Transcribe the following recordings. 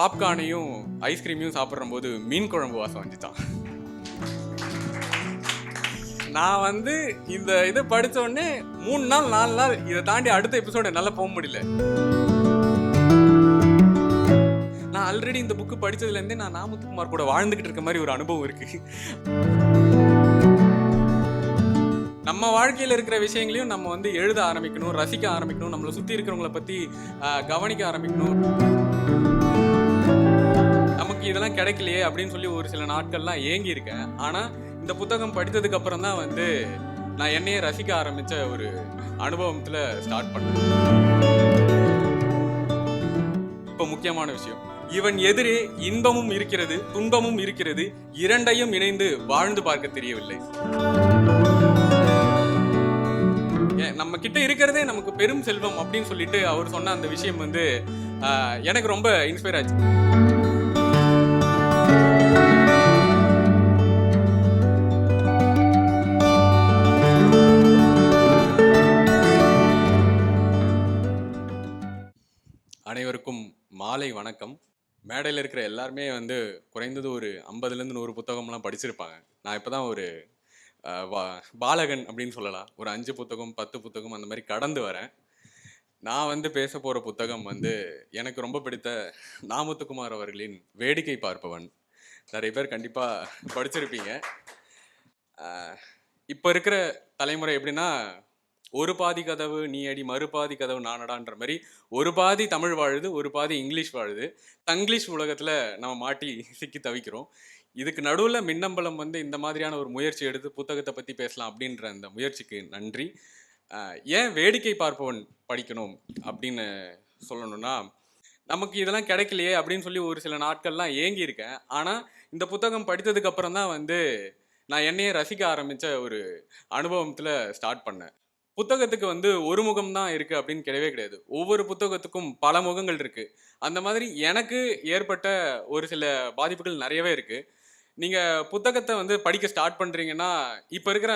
பாப்கார்னையும் ஐஸ்கிரீமையும் சாப்பிட்றம்போது மீன் குழம்பு வாசம் வந்துச்சான் நான் வந்து இந்த இதை படிச்ச உடனே மூணு நாள் நாலு நாள் இதை தாண்டி அடுத்த எபிசோடு என்னால் போக முடியல. நான் ஆல்ரெடி இந்த புக்கு படிச்சதுலேருந்தே நான் நாமத்துக்குமார் கூட வாழ்ந்துக்கிட்டு இருக்க மாதிரி ஒரு அனுபவம் இருக்குது நம்ம வாழ்க்கையில் இருக்கிற விஷயங்களையும் நம்ம வந்து எழுத ஆரம்பிக்கணும் ரசிக்க ஆரம்பிக்கணும் நம்மளை சுற்றி இருக்கிறவங்கள பற்றி கவனிக்க ஆரம்பிக்கணும். இதெல்லாம் கிடைக்கலையே அப்படின்னு சொல்லி ஒரு சில நாட்கள்லாம் ஏங்கி இருக்கேன் ஆனால் இந்த புத்தகம் படித்ததுக்கு அப்புறம் தான் வந்து நான் என்னையே ரசிக்க ஆரம்பித்த ஒரு அனுபவத்தில் ஸ்டார்ட் பண்ணேன். இப்போ முக்கியமான விஷயம். இவன் எதிரே இன்பமும் இருக்கிறது துன்பமும் இருக்கிறது இரண்டையும் இணைந்து வாழ்ந்து பார்க்க தெரியவில்லை. ஏன், நம்ம கிட்ட இருக்கிறதே நமக்கு பெரும் செல்வம் அப்படின்னு சொல்லிட்டு அவர் சொன்ன அந்த விஷயம் வந்து எனக்கு ரொம்ப இன்ஸ்பயர் ஆச்சு. வணக்கம். மேடையில் இருக்கிற எல்லாருமே வந்து குறைந்தது ஒரு ஐம்பதுலேருந்து நூறு புத்தகம்லாம் படிச்சிருப்பாங்க. நான் இப்போ தான் ஒரு வா- பாலகன் அப்படின்னு சொல்லலாம். ஒரு அஞ்சு புத்தகம் பத்து புத்தகம் அந்த மாதிரி கடந்து வரேன். நான் வந்து பேச போகிற புத்தகம் வந்து எனக்கு ரொம்ப பிடித்த நாமுத்துக்குமார் அவர்களின் வேடிக்கை பார்ப்பவன். நிறைய பேர் கண்டிப்பாக படிச்சிருப்பீங்க. இப்போ இருக்கிற தலைமுறை எப்படின்னா ஒரு பாதி கதவு நீ அடி மறுபாதி கதவு நானடான்ற மாதிரி ஒரு பாதி தமிழ் வாழுது ஒரு பாதி இங்கிலீஷ் வாழுது. தங்கிலீஷ் உலகத்தில் நம்ம மாட்டி சிக்கி தவிக்கிறோம். இதுக்கு நடுவில் மின்னம்பலம் வந்து இந்த மாதிரியான ஒரு முயற்சி எடுத்து புத்தகத்தை பற்றி பேசலாம் அப்படின்ற அந்த முயற்சிக்கு நன்றி. ஏன் வேடிக்கை பார்ப்பவன் படிக்கணும் அப்படின்னு சொல்லணும்னா நமக்கு இதெல்லாம் கிடைக்கலையே அப்படின்னு சொல்லி ஒரு சில நாட்கள்லாம் ஏங்கி இருக்கேன் ஆனால் இந்த புத்தகம் படித்ததுக்கப்புறம் தான் வந்து நான் என்னையே ரசிக்க ஆரம்பித்த ஒரு அனுபவத்தில் ஸ்டார்ட் பண்ணேன். புத்தகத்துக்கு வந்து ஒரு முகம் தான் இருக்குது அப்படின்னு கிடையவே கிடையாது. ஒவ்வொரு புத்தகத்துக்கும் பல முகங்கள் இருக்குது அந்த மாதிரி எனக்கு ஏற்பட்ட ஒரு சில பாதிப்புகள் நிறையவே இருக்குது நீங்கள் புத்தகத்தை வந்து படிக்க ஸ்டார்ட் பண்ணுறீங்கன்னா இப்போ இருக்கிற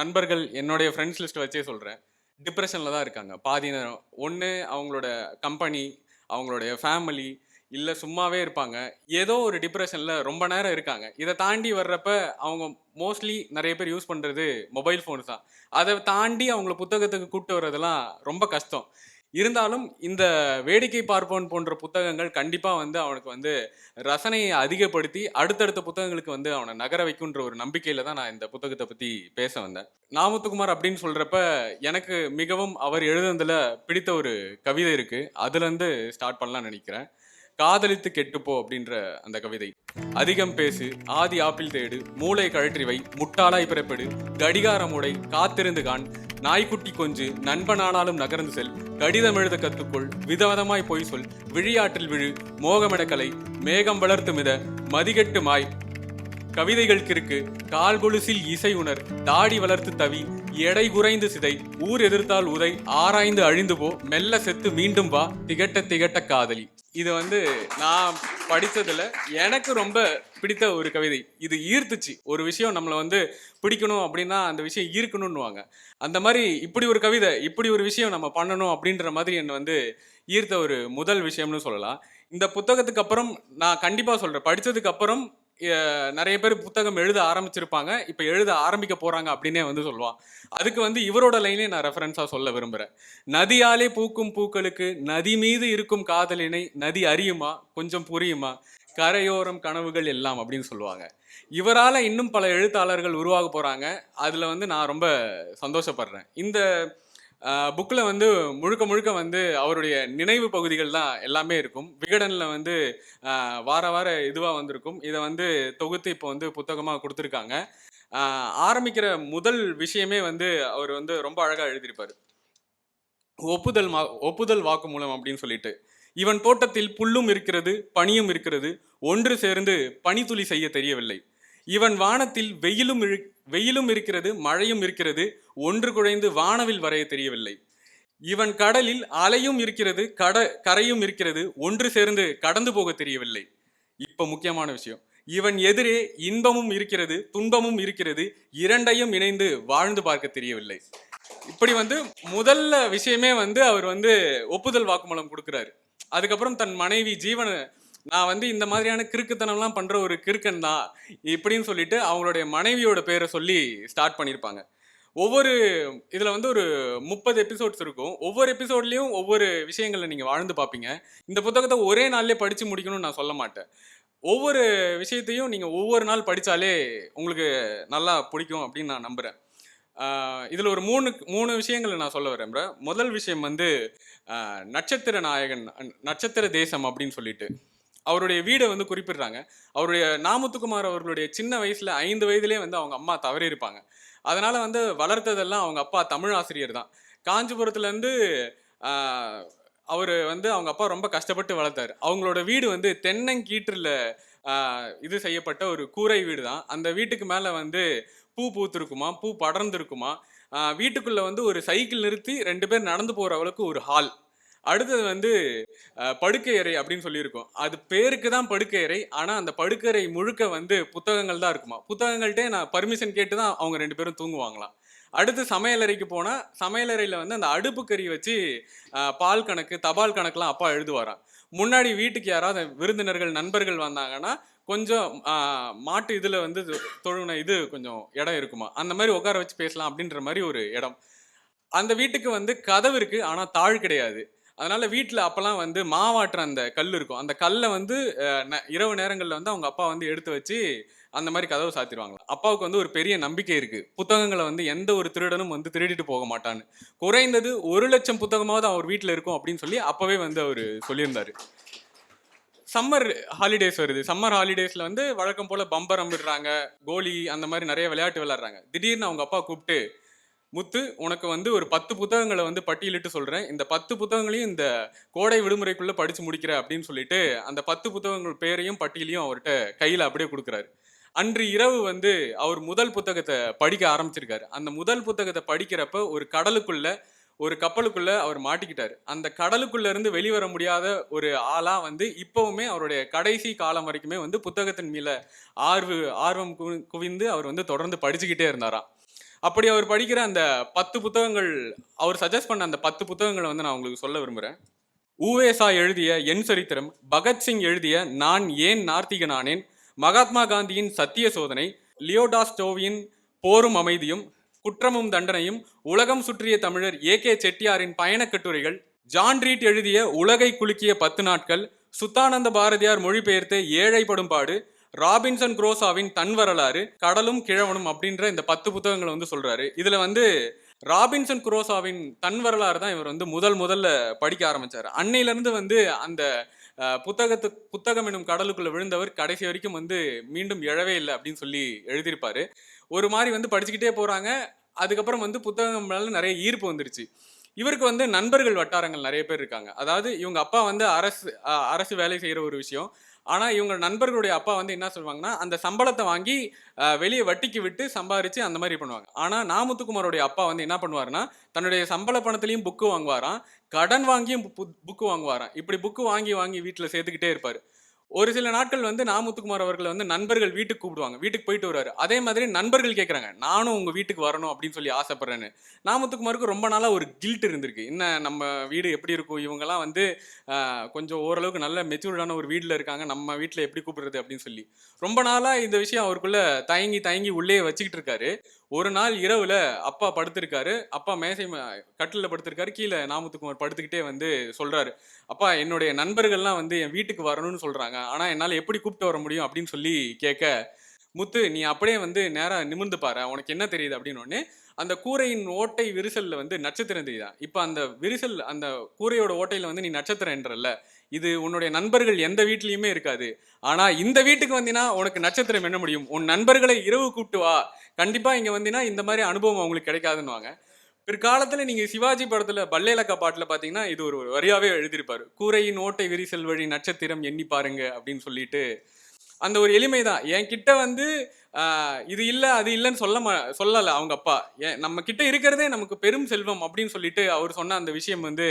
நண்பர்கள் என்னுடைய ஃப்ரெண்ட்ஸ் லிஸ்ட் வச்சே சொல்கிறேன் டிப்ரெஷனில் தான் இருக்காங்க. பாதி நேரம். ஒன்று அவங்களோட கம்பெனி அவங்களுடைய ஃபேமிலி இல்லை சும்மாவே இருப்பாங்க. ஏதோ ஒரு டிப்ரெஷனில் ரொம்ப நேரம் இருக்காங்க. இதை தாண்டி வர்றப்ப அவங்க மோஸ்ட்லி நிறைய பேர் யூஸ் பண்ணுறது மொபைல் ஃபோன்ஸ் தான். அதை தாண்டி அவங்கள புத்தகத்துக்கு கூப்பிட்டு வர்றதெல்லாம் ரொம்ப கஷ்டம். இருந்தாலும் இந்த வேடிக்கை பார்ப்போன் போன்ற புத்தகங்கள் கண்டிப்பாக வந்து அவனுக்கு வந்து ரசனையை அதிகப்படுத்தி அடுத்தடுத்த புத்தகங்களுக்கு வந்து அவனை நகர வைக்குன்ற ஒரு நம்பிக்கையில தான் நான் இந்த புத்தகத்தை பற்றி பேச வந்தேன். நாமத்துக்குமார் அப்படின்னு சொல்கிறப்ப எனக்கு மிகவும் அவர் எழுதுனதில் பிடித்த ஒரு கவிதை இருக்குது அதுலேருந்து ஸ்டார்ட் பண்ணலாம்னு நினைக்கிறேன். காதலித்து கெட்டுப்போ அப்படின்ற அந்த கவிதை. அதிகம் பேசு ஆதி ஆப்பிள் தேடு மூளை கழற்றி வை முட்டாளாய் பிறப்பெடு கடிகாரம் உடை காத்திருந்து கான் நாய்க்குட்டி கொஞ்சு நண்பனானாலும் நகர்ந்து செல் கடிதம் எழுத கத்துக்கொள் விதவிதமாய் பொய் சொல் விழியாற்றில் விழு மோகமெடக்கலை மேகம் வளர்த்து மித மதிகெட்டு மாய். கவிதைகள் கிறுக்கு கால் கொலுசில் இசை உணர் தாடி வளர்த்து தவி எடை குறைந்து சிதை ஊர் எதிர்த்தால் உதை ஆராய்ந்து அழிந்து போ மெல்ல செத்து மீண்டும் வா திகட்ட திகட்ட காதலி. இது வந்து நான் படித்ததில் எனக்கு ரொம்ப பிடித்த ஒரு கவிதை. இது ஈர்த்துச்சு. ஒரு விஷயம் நம்மளை வந்து பிடிக்கணும் அப்படின்னா அந்த விஷயம் ஈர்க்கணும்னுவாங்க. அந்த மாதிரி இப்படி ஒரு கவிதை இப்படி ஒரு விஷயம் நம்ம பண்ணணும் அப்படின்ற மாதிரி என்னை வந்து ஈர்த்த ஒரு முதல் விஷயம்னு சொல்லலாம். இந்த புத்தகத்துக்கு அப்புறம் நான் கண்டிப்பாக சொல்கிறேன் படித்ததுக்கு அப்புறம் நிறைய பேர் புத்தகம் எழுத ஆரம்பிச்சிருப்பாங்க. இப்போ எழுத ஆரம்பிக்க போகிறாங்க அப்படின்னே வந்து சொல்லுவான். அதுக்கு வந்து இவரோட லைனே நான் ரெஃபரன்ஸாக சொல்ல விரும்புகிறேன் நதியாலே பூக்கும் பூக்களுக்கு நதி மீது இருக்கும் காதலினை நதி அறியுமா? கொஞ்சம் புரியுமா? கரையோரம் கனவுகள் எல்லாம் அப்படின்னு சொல்லுவாங்க. இவரால் இன்னும் பல எழுத்தாளர்கள் உருவாக போகிறாங்க அதில் வந்து நான் ரொம்ப சந்தோஷப்படுறேன். இந்த புக்கில் வந்து முழுக்க முழுக்க வந்து அவருடைய நினைவு பகுதிகள் தான் எல்லாமே இருக்கும். விகடனில் வந்து வார வார இதுவாக வந்திருக்கும். இதை வந்து தொகுத்து இப்போ வந்து புத்தகமாக கொடுத்துருக்காங்க. ஆரம்பிக்கிற முதல் விஷயமே வந்து அவர் வந்து ரொம்ப அழகாக எழுதியிருப்பார். ஒப்புதல் மா ஒப்புதல் வாக்குமூலம் அப்படின்னு சொல்லிட்டு. இவன் தோட்டத்தில் புல்லும் இருக்கிறது பனியும் இருக்கிறது. ஒன்று சேர்ந்து பனித்துளி செய்ய தெரியவில்லை. இவன் வானத்தில் வெயிலும் வெயிலும் இருக்கிறது மழையும் இருக்கிறது ஒன்று குழைந்து வானவில் வரைய தெரியவில்லை. இவன் கடலில் அலையும் இருக்கிறது கட கரையும் இருக்கிறது ஒன்று சேர்ந்து கடந்து போக தெரியவில்லை. இப்ப முக்கியமான விஷயம். இவன் எதிரே இன்பமும் இருக்கிறது துன்பமும் இருக்கிறது இரண்டையும் இணைந்து வாழ்ந்து பார்க்க தெரியவில்லை. இப்படி வந்து முதல்ல விஷயமே வந்து அவர் வந்து ஒப்புதல் வாக்குமூலம் கொடுக்கிறாரு. அதுக்கப்புறம் தன் மனைவி ஜீவன நான் வந்து இந்த மாதிரியான கிறுக்குத்தனம்லாம் பண்ணுற ஒரு கிறுக்கன் தான் இப்படின்னு சொல்லிட்டு அவங்களுடைய மனைவியோட பேரை சொல்லி ஸ்டார்ட் பண்ணியிருப்பாங்க ஒவ்வொரு இதில் வந்து ஒரு முப்பது எபிசோட்ஸ் இருக்கும். ஒவ்வொரு எபிசோட்லேயும் ஒவ்வொரு விஷயங்களை நீங்கள் வாழ்ந்து பார்ப்பீங்க. இந்த புத்தகத்தை ஒரே நாள்லேயே படித்து முடிக்கணும்னு நான் சொல்ல மாட்டேன். ஒவ்வொரு விஷயத்தையும் நீங்கள் ஒவ்வொரு நாள் படித்தாலே உங்களுக்கு நல்லா பிடிக்கும் அப்படின்னு நான் நம்புகிறேன் இதில் ஒரு மூணு மூணு விஷயங்களை நான் சொல்ல விரும்புறேன். முதல் விஷயம் வந்து நட்சத்திர நாயகன் நட்சத்திர தேசம் அப்படின்னு சொல்லிட்டு. அவருடைய வீடை வந்து குறிப்பிடுறாங்க. அவருடைய நாமத்துக்குமார் அவர்களுடைய சின்ன வயசுல ஐந்து வயதிலே வந்து அவங்க அம்மா தவறி இருப்பாங்க அதனால வந்து வளர்த்ததெல்லாம் அவங்க அப்பா தமிழ் ஆசிரியர் தான். காஞ்சிபுரத்துலேருந்து அவர் வந்து அவங்க அப்பா ரொம்ப கஷ்டப்பட்டு வளர்த்தாரு. அவங்களோட வீடு வந்து தென்னங்கீற்றில் இது செய்யப்பட்ட ஒரு கூரை வீடு தான். அந்த வீட்டுக்கு மேலே வந்து பூ பூத்திருக்குமா பூ படர்ந்திருக்குமா? வீட்டுக்குள்ளே வந்து ஒரு சைக்கிள் நிறுத்தி ரெண்டு பேர் நடந்து போகிற அளவுக்கு ஒரு ஹால். அடுத்தது வந்து படுக்கை அறை அப்படின்னு சொல்லியிருக்கோம். அது பேருக்கு தான் படுக்கை அறை. ஆனால் அந்த படுக்கை முழுக்க வந்து புத்தகங்கள் தான் இருக்குமா? புத்தகங்கள்ட்டே நான் பர்மிஷன் கேட்டு தான் அவங்க ரெண்டு பேரும் தூங்குவாங்களாம். அடுத்து சமையலறைக்கு போனால் சமையலறையில் வந்து அந்த அடுப்பு கறி வச்சு பால் கணக்கு தபால் கணக்கெலாம் அப்பா எழுதுவாராம். முன்னாடி வீட்டுக்கு யாராவது விருந்தினர்கள் நண்பர்கள் வந்தாங்கன்னா கொஞ்சம் மாட்டு இதில் வந்து தொழுன இது கொஞ்சம் இடம் இருக்குமா? அந்த மாதிரி உட்கார வச்சு பேசலாம் அப்படின்ற மாதிரி ஒரு இடம். அந்த வீட்டுக்கு வந்து கதவு இருக்குது ஆனால் தாழ் கிடையாது. அதனால வீட்டில் அப்போல்லாம் வந்து மாவாட்டுற அந்த கல் இருக்கும். அந்த கல்லை வந்து ந- இரவு நேரங்களில் வந்து அவங்க அப்பா வந்து எடுத்து வச்சு அந்த மாதிரி கதவை சாத்திடுவாங்க அப்பாவுக்கு வந்து ஒரு பெரிய நம்பிக்கை இருக்கு. புத்தகங்களை வந்து எந்த ஒரு திருடனும் வந்து திருடிட்டு போக மாட்டான்னு. குறைந்தது ஒரு லட்சம் புத்தகமாவது அவர் வீட்டில் இருக்கும் அப்படின்னு சொல்லி அப்பவே வந்து அவர் சொல்லியிருந்தாரு. சம்மர் ஹாலிடேஸ் வருது. சம்மர் ஹாலிடேஸில் வந்து வழக்கம் போல் பம்பரம் விடுறாங்க கோலி அந்த மாதிரி நிறைய விளையாட்டு விளையாடுறாங்க. திடீர்னு அவங்க அப்பா கூப்பிட்டு முத்து உனக்கு வந்து ஒரு பத்து புத்தகங்களை வந்து பட்டியலிட்டு சொல்கிறேன் இந்த பத்து புத்தகங்களையும் இந்த கோடை விடுமுறைக்குள்ளே படித்து முடிக்கிற அப்படின்னு சொல்லிட்டு அந்த பத்து புத்தகங்கள் பேரையும் பட்டியலையும் அவர்கிட்ட கையில் அப்படியே கொடுக்குறாரு. அன்று இரவு வந்து அவர் முதல் புத்தகத்தை படிக்க ஆரம்பிச்சிருக்காரு. அந்த முதல் புத்தகத்தை படிக்கிறப்ப ஒரு கடலுக்குள்ள ஒரு கப்பலுக்குள்ள அவர் மாட்டிக்கிட்டாரு. அந்த கடலுக்குள்ள இருந்து வெளிவர முடியாத ஒரு ஆளா வந்து இப்பவுமே அவருடைய கடைசி காலம் வரைக்குமே வந்து புத்தகத்தின் மேல ஆர்வு ஆர்வம் குவி- குவிந்து அவர் வந்து தொடர்ந்து படிச்சுக்கிட்டே இருந்தாராம். அப்படி அவர் படிக்கிற அந்த பத்து புத்தகங்கள் அவர் சஜஸ்ட் பண்ண அந்த பத்து புத்தகங்களை வந்து நான் உங்களுக்கு சொல்ல விரும்புகிறேன் ஊவேசா எழுதிய என் சரித்திரம் பகத்சிங் எழுதிய நான் ஏன் நார்த்திகனானேன் மகாத்மா காந்தியின் சத்திய சோதனை லியோடாஸ்டோவியின் போரும் அமைதியும் குற்றமும் தண்டனையும் உலகம் சுற்றிய தமிழர் ஏ கே செட்டியாரின் பயணக் கட்டுரைகள் ஜான் ரீட் எழுதிய உலகை குலுக்கிய பத்து நாட்கள் சுத்தானந்த பாரதியார் மொழிபெயர்த்த ஏழைப்படும் பாடு ராபின்சன் குரோசாவின் தன் வரலாறு கடலும் கிழவனும் அப்படின்ற இந்த பத்து புத்தகங்களை வந்து சொல்றாரு. இதுல வந்து ராபின்சன் குரோசாவின் தன் வரலாறு தான் இவர் வந்து முதல் முதல்ல படிக்க ஆரம்பிச்சார். அன்னையிலேருந்து வந்து அந்த புத்தகத்து புத்தகம் எனும் கடலுக்குள்ள விழுந்தவர் கடைசி வரைக்கும் வந்து மீண்டும் எழவே இல்லை அப்படின்னு சொல்லி எழுதியிருப்பாரு. ஒரு மாதிரி வந்து படிச்சுக்கிட்டே போறாங்க. அதுக்கப்புறம் வந்து புத்தகம் மேல நிறைய ஈர்ப்பு வந்துருச்சு. இவருக்கு வந்து நண்பர்கள் வட்டாரங்கள் நிறைய பேர் இருக்காங்க. அதாவது இவங்க அப்பா வந்து அரசு அரசு வேலை செய்கிற ஒரு விஷயம். ஆனால் இவங்க நண்பர்களுடைய அப்பா வந்து என்ன சொல்லுவாங்கன்னா அந்த சம்பளத்தை வாங்கி வெளியே வட்டிக்கு விட்டு சம்பாரித்து அந்த மாதிரி பண்ணுவாங்க. ஆனால் நாமுத்துக்குமாரோடைய அப்பா வந்து என்ன பண்ணுவாருன்னா தன்னுடைய சம்பள பணத்துலையும் புக்கு வாங்குவாராம். கடன் வாங்கியும் புக்கு வாங்குவாராம். இப்படி புக்கு வாங்கி வாங்கி வீட்டில் சேர்த்துக்கிட்டே இருப்பார். ஒரு சில நாட்கள் வந்து நாமுத்துக்குமார் அவர்களை வந்து நண்பர்கள் வீட்டுக்கு கூப்பிடுவாங்க. வீட்டுக்கு போயிட்டு வருவார். அதே மாதிரி நண்பர்கள் கேட்குறாங்க நானும் உங்கள் வீட்டுக்கு வரணும் அப்படின்னு சொல்லி ஆசைப்பட்றேன்னு. நாமுத்துக்குமாருக்கு ரொம்ப நாளாக ஒரு கில்ட் இருந்திருக்கு. என்ன நம்ம வீடு எப்படி இருக்கும்? இவங்கெல்லாம் வந்து கொஞ்சம் ஓரளவுக்கு நல்ல மெச்சூர்டான ஒரு வீட்டில் இருக்காங்க. நம்ம வீட்டில் எப்படி கூப்பிடுறது அப்படின்னு சொல்லி. ரொம்ப நாளாக இந்த விஷயம் அவருக்குள்ளே தயங்கி தயங்கி உள்ளே வச்சுக்கிட்டு இருக்காரு. ஒரு நாள் இரவில் அப்பா படுத்திருக்காரு. அப்பா மேசை கட்டிலில் படுத்திருக்காரு. கீழே நாமுத்துக்குமார் படுத்துக்கிட்டே வந்து சொல்கிறாரு அப்பா என்னுடைய நண்பர்கள்லாம் வந்து என் வீட்டுக்கு வரணும்னு சொல்கிறாங்க ஆனால் என்னால் எப்படி கூப்பிட்டு வர முடியும் அப்படின்னு சொல்லி கேட்க முத்து நீ அப்படியே வந்து நேராக நிமிர்ந்து பாரு. உனக்கு என்ன தெரியுது? அப்படின்னு அந்த கூரையின் ஓட்டை விரிசலில் வந்து நட்சத்திரம் தெரியுதா? இப்போ அந்த விரிசல் அந்த கூரையோட ஓட்டையில் வந்து நீ நட்சத்திரம் என்றல்ல. இது உன்னுடைய நண்பர்கள் எந்த வீட்லேயுமே இருக்காது. ஆனால் இந்த வீட்டுக்கு வந்தீங்கன்னா உனக்கு நட்சத்திரம் என்ன முடியும்? உன் நண்பர்களை இரவு கூப்பிட்டு வா. கண்டிப்பாக இங்கே வந்தீங்கன்னா இந்த மாதிரி அனுபவம் அவங்களுக்கு கிடைக்காதுன்னுவாங்க. பிற்காலத்துல நீங்க சிவாஜி படத்துல பல்லேலக்கா பாட்டுல பாத்தீங்கன்னா இது ஒரு வரியாவே எழுதியிருப்பாரு. கூரையின் ஓட்டை விரிசல் வழி நட்சத்திரம் எண்ணி பாருங்க அப்படின்னு சொல்லிட்டு அந்த ஒரு எளிமை தான் என் கிட்ட வந்து இது இல்லை அது இல்லைன்னு சொல்ல மா அவங்க அப்பா. ஏன் நம்ம கிட்ட இருக்கிறதே நமக்கு பெரும் செல்வம் அப்படின்னு சொல்லிட்டு அவர் சொன்ன அந்த விஷயம் வந்து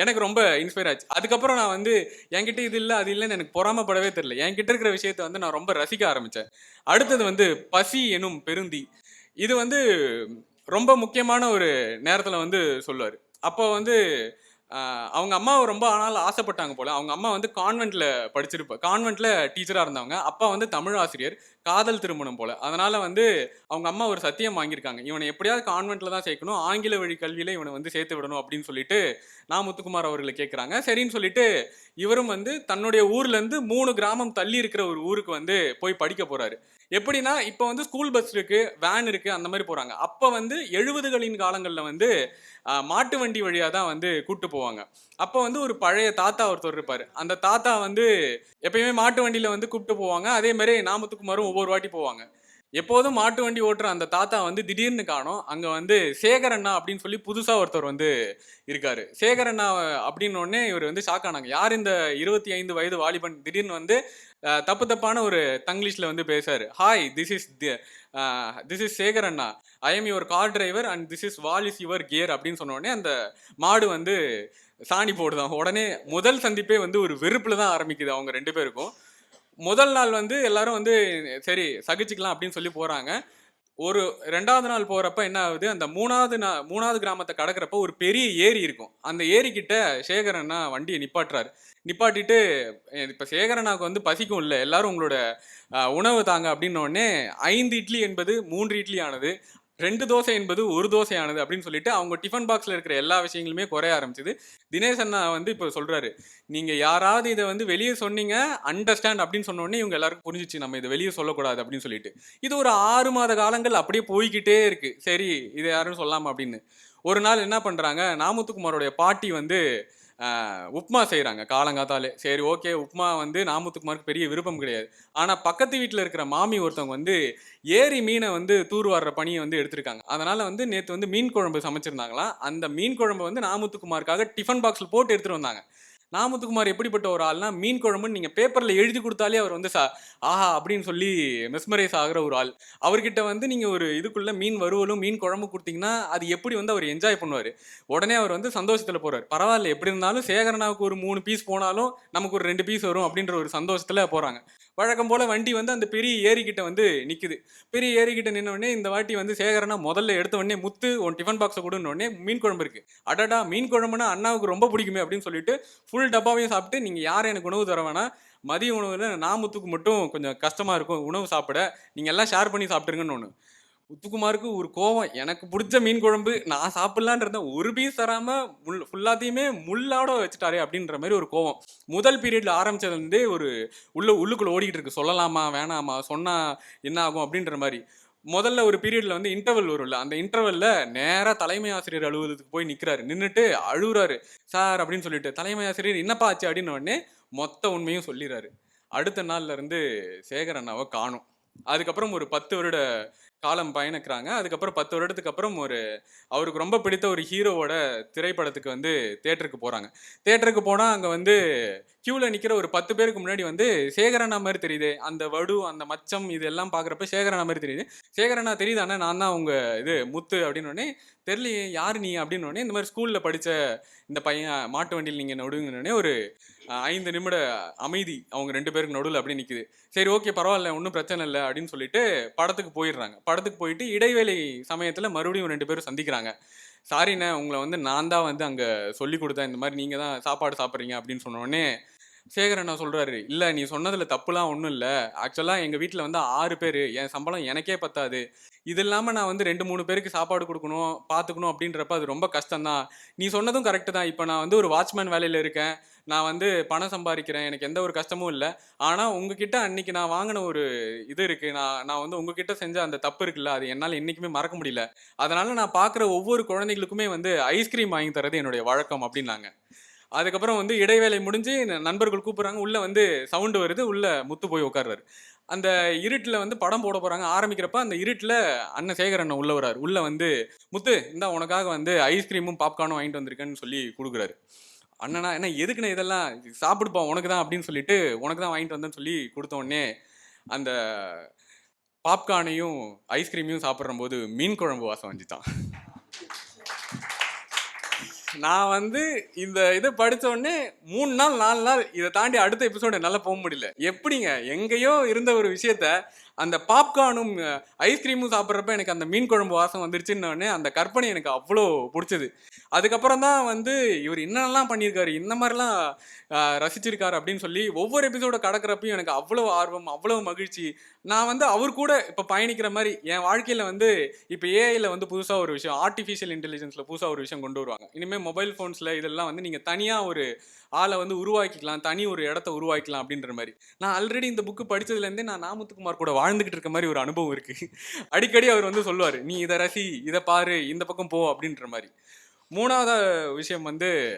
எனக்கு ரொம்ப இன்ஸ்பயர் ஆச்சு. அதுக்கப்புறம் நான் வந்து என்கிட்ட இது இல்லை அது இல்லைன்னு எனக்கு பொறாமப்படவே தெரியல. என்கிட்ட இருக்கிற விஷயத்த வந்து நான் ரொம்ப ரசிக்க ஆரம்பித்தேன் அடுத்தது வந்து பசி எனும் பெருந்தி. இது வந்து ரொம்ப முக்கியமான ஒரு நேரத்தில் வந்து சொல்லுவார். அப்போ வந்து அவங்க அம்மாவை ரொம்ப ஆனால் ஆசைப்பட்டாங்க போல. அவங்க அம்மா வந்து கான்வெண்ட்டில் படிச்சிருப்ப கான்வெண்ட்டில் டீச்சராக இருந்தவங்க. அப்பா வந்து தமிழ் ஆசிரியர். காதல் திருமணம் போல. அதனால வந்து அவங்க அம்மா ஒரு சத்தியம் வாங்கியிருக்காங்க. இவனை எப்படியாவது கான்வென்ட்ல தான் சேர்க்கணும். ஆங்கில வழி கல்வியில இவனை வந்து சேர்த்து விடணும் அப்படின்னு சொல்லிட்டு நான் முத்துக்குமார் அவர்களை கேட்குறாங்க சரின்னு சொல்லிட்டு இவரும் வந்து தன்னுடைய ஊர்ல இருந்து மூணு கிராமம் தள்ளி இருக்கிற ஒரு ஊருக்கு வந்து போய் படிக்க போறாரு. எப்படின்னா இப்போ வந்து ஸ்கூல் பஸ் இருக்கு வேன் இருக்கு அந்த மாதிரி போறாங்க. அப்போ வந்து எழுபதுகளின் காலங்களில் வந்து மாட்டு வண்டி வழியாக தான் வந்து கூட்டு போவாங்க. அப்போ வந்து ஒரு பழைய தாத்தா ஒருத்தர் இருப்பார். அந்த தாத்தா வந்து எப்பயுமே மாட்டு வண்டியில் வந்து கூப்பிட்டு போவாங்க. அதே மாதிரி நாமத்துக்குமாரும் ஒவ்வொரு வாட்டி போவாங்க. எப்போதும் மாட்டு வண்டி ஓட்டுற அந்த தாத்தா வந்து திடீர்னு காணோம். அங்கே வந்து சேகரண்ணா அப்படின்னு சொல்லி புதுசாக ஒருத்தர் வந்து இருக்காரு. சேகரண்ணா அப்படின்னு உடனே இவர் வந்து ஷாக் ஆனாங்க. யார் இந்த இருபத்தி ஐந்து வயது வாலிபன் திடீர்னு வந்து தப்பு தப்பான ஒரு தங்கிலீஷில் வந்து பேசாரு. Hi this is this is Sekar Anna. I am your car driver and this is wall is your gear அப்படின்னு சொன்ன உடனே அந்த மாடு வந்து சாணி போடுதான். உடனே முதல் சந்திப்பே வந்து ஒரு வெறுப்பில் தான் ஆரம்பிக்குது அவங்க ரெண்டு பேருக்கும். முதல் நாள் வந்து எல்லாரும் வந்து சரி சகிச்சுக்கலாம் அப்படின்னு சொல்லி போறாங்க. ஒரு ரெண்டாவது நாள் போகிறப்ப என்ன ஆகுது? அந்த மூணாவது நா மூணாவது கிராமத்தை கடக்கிறப்ப ஒரு பெரிய ஏரி இருக்கும். அந்த ஏரிக்கிட்ட சேகரன்னா சேகரண்ணா வண்டியை நிப்பாட்டுறாரு. நிப்பாட்டிட்டு இப்போ இப்ப சேகரனாக்கு வந்து பசிக்கும் இல்லை. எல்லாரும் உங்களோட உணவு தாங்க. அப்படின்னோடனே ஐந்து இட்லி என்பது மூன்று இட்லி ஆனது ரெண்டு தோசை என்பது ஒரு தோசையானது அப்படின்னு சொல்லிட்டு அவங்க டிஃபன் பாக்ஸில் இருக்கிற எல்லா விஷயங்களுமே குறைய ஆரம்பிச்சது. தினேஷ் அண்ணா வந்து இப்போ சொல்கிறாரு நீங்கள் யாராவது இதை வந்து வெளியே சொன்னீங்க அண்டர்ஸ்டாண்ட் அப்படின்னு சொன்னோடனே இவங்க எல்லாருக்கும் புரிஞ்சிச்சு நம்ம இதை வெளியே சொல்லக்கூடாது அப்படின்னு சொல்லிட்டு. இது ஒரு ஆறு மாத காலங்கள் அப்படியே போய்கிட்டே இருக்கு. சரி இதை யாரும் சொல்லாமல் அப்படின்னு. ஒரு நாள் என்ன பண்ணுறாங்க நாமத்துக்குமாரோடைய பாட்டி வந்து உப்மா செய்கிறாங்க காலங்காத்தாலே. சரி ஓகே. உப்மா வந்து நாமுத்துக்குமாருக்கு பெரிய விருப்பம் கிடையாது. ஆனால் பக்கத்து வீட்டில் இருக்கிற மாமி ஒருத்தவங்க வந்து ஏரி மீனை வந்து தூர்வாடுற பணியை வந்து எடுத்திருக்காங்க. அதனால் வந்து நேற்று வந்து மீன் குழம்பு சமைச்சிருந்தாங்களாம். அந்த மீன் குழம்பு வந்து நாமுத்துக்குமாருக்காக டிஃபன் பாக்ஸில் போட்டு எடுத்துகிட்டு வந்தாங்க. நாமத்துக்குமார் எப்படிப்பட்ட ஒரு ஆள்னா மீன் குழம்புன்னு நீங்கள் பேப்பரில் எழுதி கொடுத்தாலே அவர் வந்து சா ஆஹா அப்படின்னு சொல்லி மெஸ்மரைஸ் ஆகிற ஒரு ஆள். அவர்கிட்ட வந்து நீங்கள் ஒரு இதுக்குள்ள மீன் வறுவலும் மீன் குழம்பு கொடுத்தீங்கன்னா அது எப்படி வந்து அவர் என்ஜாய் பண்ணுவார்? உடனே அவர் வந்து சந்தோஷத்தில் போறார். பரவாயில்ல எப்படி இருந்தாலும் சேகரனாவுக்கு ஒரு மூணு பீஸ் போனாலும் நமக்கு ஒரு ரெண்டு பீஸ் வரும் அப்படின்ற ஒரு சந்தோஷத்தில் போகிறாங்க வழக்கம் போல் வண்டி வந்து அந்த பெரிய ஏரிக்கிட்ட வந்து நிற்குது பெரிய ஏரிக்கிட்ட நின்னோடனே இந்த வாட்டி வந்து சேகரனா முதல்ல எடுத்த உடனே முத்து உன் டிஃபன் பாக்ஸை கொடுன மீன் குழம்பு இருக்கு. அடடா மீன் குழம்புனா அண்ணாவுக்கு ரொம்ப பிடிக்குமே அப்படின்னு சொல்லிட்டு ஃபுல் டப்பாவையும் சாப்பிட்டு நீங்கள் யாரும் எனக்கு உணவு தர வேணாம். மதிய உணவில் நாமத்துக்கு மட்டும் கொஞ்சம் கஷ்டமாக இருக்கும். உணவு சாப்பிட. நீங்கள் எல்லாம் ஷேர் பண்ணி சாப்பிட்டுருங்கன்னு ஒன்று முத்துக்குமாருக்கு ஒரு கோவம். எனக்கு பிடிச்ச மீன் குழம்பு நான் சாப்பிட்லான் இருந்தேன் ஒரு பீஸ் தராமல் முள் ஃபுல்லாத்தையுமே முள்ளாட வச்சுட்டாரே அப்படின்ற மாதிரி ஒரு கோவம். முதல் பீரியட்ல வந்து ஒரு உள்ள உள்ளுக்குள்ள ஓடிக்கிட்டு இருக்கு. சொல்லலாமா வேணாமா சொன்னால் என்ன ஆகும் அப்படின்ற மாதிரி. முதல்ல ஒரு பீரியடில் வந்து இன்டர்வல் வரும்ல. அந்த இன்டர்வலில் நேராக தலைமை ஆசிரியர் அலுவலகத்துக்கு போய் நிற்கிறாரு நின்றுட்டு அழுகுறாரு. சார் அப்படின்னு சொல்லிட்டு தலைமை ஆசிரியர் என்னப்பா ஆச்சு? அப்படின்னு உடனே மொத்த உண்மையும் சொல்லிடுறாரு. அடுத்த நாள்லேருந்து சேகர் அண்ணாவை காணும். அதுக்கப்புறம் ஒரு பத்து வருட காலம் பயணிக்கிறாங்க. அதுக்கப்புறம் பத்து வருடத்துக்கு அப்புறம் ஒரு அவருக்கு ரொம்ப பிடித்த ஒரு ஹீரோவோட திரைப்படத்துக்கு வந்து தேட்டருக்கு போகிறாங்க தேட்டருக்கு போனால் அங்கே வந்து க்யூவில் நிற்கிற ஒரு பத்து பேருக்கு முன்னாடி வந்து சேகரண்ணா மாதிரி தெரியுது. அந்த வடு அந்த மச்சம் இதெல்லாம் பார்க்குறப்ப சேகரண்ணா மாதிரி தெரியுது. சேகரண்ணா தெரியுதானே? நான் தான் அவங்க இது முத்து அப்படின்னோடனே தெரியலையே யார் நீ? அப்படின்னோடனே இந்த மாதிரி ஸ்கூலில் படித்த இந்த பையன் மாட்டு வண்டியில் நீங்கள் நடுங்கன்னே ஒரு ஐந்து நிமிட அமைதி. அவங்க ரெண்டு பேருக்கு நடுவில் அப்படி நிற்குது சரி ஓகே பரவாயில்ல ஒன்றும் பிரச்சனை இல்லை அப்படின்னு சொல்லிட்டு படத்துக்கு போயிடுறாங்க. படத்துக்கு போயிட்டு இடைவேளை சமயத்தில் மறுபடியும் ரெண்டு பேரும் சந்திக்கிறாங்க. சாரிண்ணே உங்களை வந்து நான் தான் வந்து அங்கே சொல்லி கொடுத்தேன். இந்த மாதிரி நீங்கள் தான் சாப்பாடு சாப்பிட்றீங்க அப்படின்னு சொன்னோடனே சேகர் அண்ணா சொல்கிறாரு இல்லை நீ சொன்னதில் தப்புலாம் ஒன்றும் இல்லை. ஆக்சுவலாக எங்கள் வீட்டில் வந்து ஆறு பேர். என் சம்பளம் எனக்கே பத்தாது. இது இல்லாமல் நான் வந்து ரெண்டு மூணு பேருக்கு சாப்பாடு கொடுக்கணும் பார்த்துக்கணும் அப்படின்றப்ப அது ரொம்ப கஷ்டம்தான். நீ சொன்னதும் கரெக்டு தான். இப்போ நான் வந்து ஒரு வாட்ச்மேன் வேலையில் இருக்கேன். நான் வந்து பணம் சம்பாதிக்கிறேன் எனக்கு எந்த ஒரு கஷ்டமும் இல்லை. ஆனால் உங்ககிட்ட அன்னைக்கு நான் வாங்கின ஒரு இது இருக்கு. நான் நான் வந்து உங்ககிட்ட செஞ்ச அந்த தப்பு இருக்குல்ல அது என்னால் என்றைக்குமே மறக்க முடியல. அதனால நான் பார்க்குற ஒவ்வொரு குழந்தைகளுக்குமே வந்து ஐஸ்கிரீம் வாங்கி தரது என்னுடைய வழக்கம் அப்படின்னாங்க. அதுக்கப்புறம் வந்து இடைவேளை முடிஞ்சு நண்பர்கள் கூப்பிட்றாங்க. உள்ளே வந்து சவுண்டு வருது. உள்ளே முத்து போய் உட்கார்றாரு. அந்த இருட்டில் வந்து படம் போட போகிறாங்க ஆரம்பிக்கிறப்ப அந்த இருட்டில் அண்ணன் சேகர் அண்ணன் உள்ளே வராரு வந்து முத்து இந்தா உனக்காக வந்து ஐஸ்கிரீமும் பாப்கார்னும் வாங்கிட்டு வந்திருக்கேன்னு சொல்லி கொடுக்குறாரு. அண்ணனா என்ன எதுக்குண்ணே இதெல்லாம்? சாப்பிடுப்பா உனக்கு தான் அப்படின்னு சொல்லிட்டு உனக்கு தான் வாங்கிட்டு வந்தேன்னு சொல்லி கொடுத்தோடனே அந்த பாப்கார்னையும் ஐஸ்கிரீமையும் சாப்பிட்ற போது மீன் குழம்பு வாசம் வந்துச்சான் நான் வந்து இந்த இதை படித்தோடனே மூணு நாள் நாலு நாள் இதை தாண்டி அடுத்த எபிசோடு என்னால் போக முடியல. எப்படிங்க? எங்கேயோ இருந்த ஒரு விஷயத்த அந்த பாப்கார்னும் ஐஸ்கிரீமும் சாப்பிட்றப்ப எனக்கு அந்த மீன் குழம்பு வாசம் வந்துருச்சுன்னு அந்த கற்பனை எனக்கு அவ்வளோ பிடிச்சது. அதுக்கப்புறம் தான் வந்து இவர் என்னெல்லாம் பண்ணியிருக்காரு இந்த மாதிரிலாம் ரசிச்சிருக்காரு அப்படின்னு சொல்லி ஒவ்வொரு எபிசோட கடக்கிறப்பையும் எனக்கு அவ்வளோ ஆர்வம் அவ்வளோ மகிழ்ச்சி. நான் வந்து அவர் கூட இப்போ பயணிக்கிற மாதிரி என் வாழ்க்கையில் வந்து இப்போ ஏஐயில் வந்து புதுசாக ஒரு விஷயம் ஆர்டிஃபிஷியல் இன்டெலிஜென்ஸில் புதுசாக ஒரு விஷயம் கொண்டு வருவாங்க. இனிமேல் மொபைல் ஃபோன்ஸில் இதெல்லாம் வந்து நீங்கள் தனியாக ஒரு ஆளை வந்து உருவாக்கிக்கலாம் தனி ஒரு இடத்த உருவாக்கிக்கலாம் அப்படின்ற மாதிரி. நான் ஆல்ரெடி இந்த புக்கு படிச்சதுலேருந்தே நான் நாமத்துக்குமார் கூட வாழ்ந்துகிட்டு இருக்க மாதிரி ஒரு அனுபவம் இருக்கு. அடிக்கடி அவர் வந்து சொல்லுவார் நீ இதை ரசி இதை பாரு இந்த பக்கம் போ அப்படின்ற மாதிரி. மூணாவது விஷயம் வந்து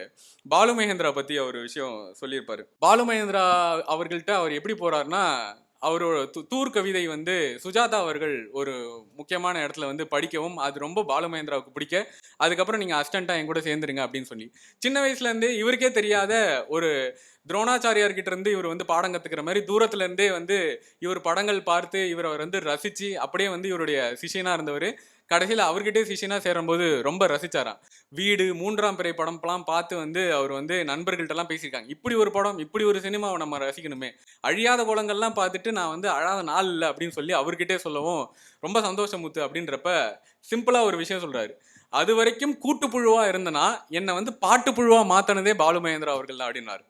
பாலு மகேந்திரா பற்றி அவர் விஷயம் சொல்லியிருப்பாரு. பாலு மகேந்திரா அவர்கள்ட்ட அவர் எப்படி போறாருன்னா அவரோட து- தூர் கவிதை வந்து சுஜாதா அவர்கள் ஒரு முக்கியமான இடத்துல வந்து படிக்கவும் அது ரொம்ப பாலுமகேந்திராவுக்கு பிடிக்க. அதுக்கப்புறம் நீங்கள் அஸ்டண்ட்டாக என் கூட சேர்ந்துருங்க அப்படின்னு சொல்லி. சின்ன வயசுலேருந்து இவருக்கே தெரியாத ஒரு துரோணாச்சாரியார்கிட்ட இருந்து இவர் வந்து பாடம் கத்துக்கிற மாதிரி தூரத்துல இருந்தே வந்து இவர் படங்கள் பார்த்து இவரை வந்து ரசிச்சு அப்படியே வந்து இவருடைய சிஷியனா இருந்தவர். கடைசியில் அவர்கிட்டே சிஷியனா சேரும்போது ரொம்ப ரசிச்சாராம். வீடு மூன்றாம் பிறை படம்லாம் பார்த்து வந்து அவர் வந்து நண்பர்கள்ட்டலாம் பேசியிருக்காங்க. இப்படி ஒரு படம் இப்படி ஒரு சினிமாவை நம்ம ரசிக்கணுமே. அழியாத குளங்கள்லாம் பார்த்துட்டு நான் வந்து அழாத நாள் இல்லை அப்படின்னு சொல்லி அவர்கிட்டே சொல்லவும் ரொம்ப சந்தோஷம் முத்து அப்படின்றப்ப சிம்பிளா ஒரு விஷயம் சொல்றாரு. அது வரைக்கும் கூட்டுப்புழுவா இருந்தனா என்னை வந்து பாட்டுப்புழுவா மாற்றினதே பாலு மகேந்திரா அவர்கள் தான் அப்படின்னாரு.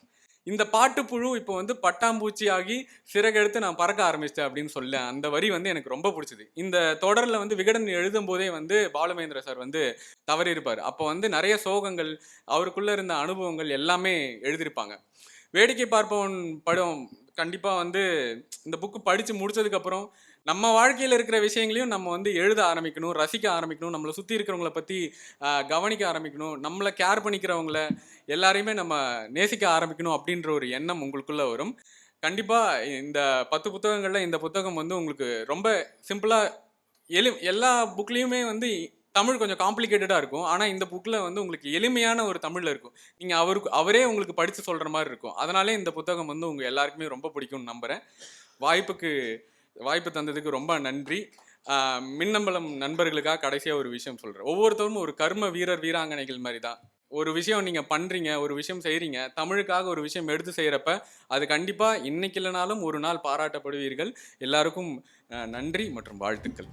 இந்த பாட்டுப்புழு இப்போ வந்து பட்டாம்பூச்சி ஆகி சிறகெடுத்து நான் பறக்க ஆரம்பிச்சிட்டேன் அப்படின்னு சொல்ல அந்த வரி வந்து எனக்கு ரொம்ப பிடிச்சது. இந்த தொடரில் வந்து விகடன் எழுதும் போதே வந்து பாலமேந்திர சார் வந்து தவறியிருப்பார். அப்போ வந்து நிறைய சோகங்கள் அவருக்குள்ள இருந்த அனுபவங்கள் எல்லாமே எழுதியிருப்பாங்க. வேடிக்கை பார்ப்பவன் படம் கண்டிப்பாக வந்து இந்த புக்கு படித்து முடிச்சதுக்கப்புறம் நம்ம வாழ்க்கையில் இருக்கிற விஷயங்களையும் நம்ம வந்து எழுத ஆரம்பிக்கணும் ரசிக்க ஆரம்பிக்கணும் நம்மளை சுற்றி இருக்கிறவங்கள பற்றி கவனிக்க ஆரம்பிக்கணும் நம்மளை கேர் பண்ணிக்கிறவங்கள எல்லாரையுமே நம்ம நேசிக்க ஆரம்பிக்கணும் அப்படின்ற ஒரு எண்ணம் உங்களுக்குள்ளே வரும். கண்டிப்பாக இந்த பத்து புத்தகங்களில் இந்த புத்தகம் வந்து உங்களுக்கு ரொம்ப சிம்பிளாக எளி எல்லா புக்லேயுமே வந்து தமிழ் கொஞ்சம் காம்ப்ளிகேட்டடாக இருக்கும். ஆனால் இந்த புக்கில் வந்து உங்களுக்கு எளிமையான ஒரு தமிழில் இருக்கும். நீங்கள் அவருக்கு அவரே உங்களுக்கு படித்து சொல்கிற மாதிரி இருக்கும். அதனாலே இந்த புத்தகம் வந்து உங்கள் எல்லாருக்குமே ரொம்ப பிடிக்கும்னு நம்புகிறேன் வாய்ப்புக்கு வாய்ப்பு தந்ததுக்கு ரொம்ப நன்றி. மின்னம்பலம் நண்பர்களுக்காக கடைசியாக ஒரு விஷயம் சொல்கிறேன் ஒவ்வொருத்தரும் ஒரு கர்ம வீரர் வீராங்கனைகள் மாதிரி தான். ஒரு விஷயம் நீங்கள் பண்ணுறீங்க ஒரு விஷயம் செய்கிறீங்க தமிழுக்காக ஒரு விஷயம் எடுத்து செய்கிறப்ப அது கண்டிப்பாக இன்னைக்கு இல்லைனாலும் ஒரு நாள் பாராட்டப்படுவீர்கள். எல்லாருக்கும் நன்றி மற்றும் வாழ்த்துக்கள்.